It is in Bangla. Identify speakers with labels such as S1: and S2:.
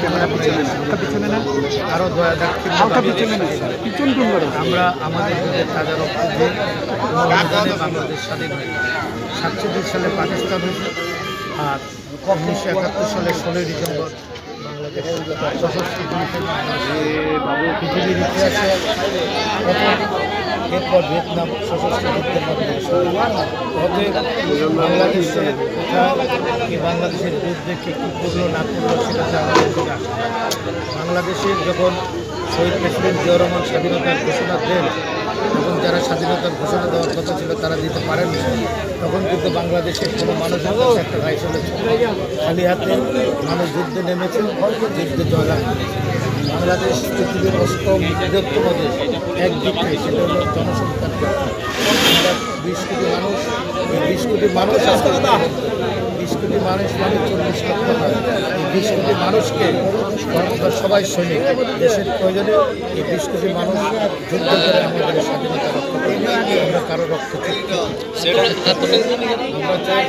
S1: ক্যামেরা পিছনে পিছনে না? আরও দু হাজার ওটা পিছনে না? পিছন আমরা আমাদের যুদ্ধের তাজা রক্ত দিয়ে বাংলাদেশ স্বাধীন হয়েছে সাতচল্লিশ সালে পাকিস্তান হয়েছে আর উনিশশো একাত্তর সালে ষোলোই ডিসেম্বর পৃথিবীর ইতিহাসে এরপর ভিয়েতনাম সশস্ত্র যুদ্ধের মাধ্যমে অতএব কোথায় এই বাংলাদেশের যুদ্ধে কে কী করল না করল না। বাংলাদেশের যখন শহীদ প্রেসিডেন্ট জিয়া রহমান স্বাধীনতার ঘোষণা দেন তখন যারা স্বাধীনতার ঘোষণা দেওয়ার কথা ছিল তারা দিতে পারেননি, তখন কিন্তু বাংলাদেশের কোনো মানুষের কাছে একটা রায় চলেছে খালি হাতে মানুষ যুদ্ধে নেমেছে, যুদ্ধে জয়লাভ বাংলাদেশ পৃথিবীর অষ্টম বৃহত্তম দেশ একদিকে সেটা হলো জনসংখ্যার বিশ কোটি মানুষ, বিশ কোটি মানুষ বিশ কোটি মানুষ মানে চল্লিশ লক্ষ বিশ কোটি মানুষকে সবাই সৈনিক। দেশের প্রয়োজনে এই বিশ কোটি মানুষ যুদ্ধ করে আমাদের স্বাধীনতা রক্ষা করি আমরা কারও রক্ত আমরা চাই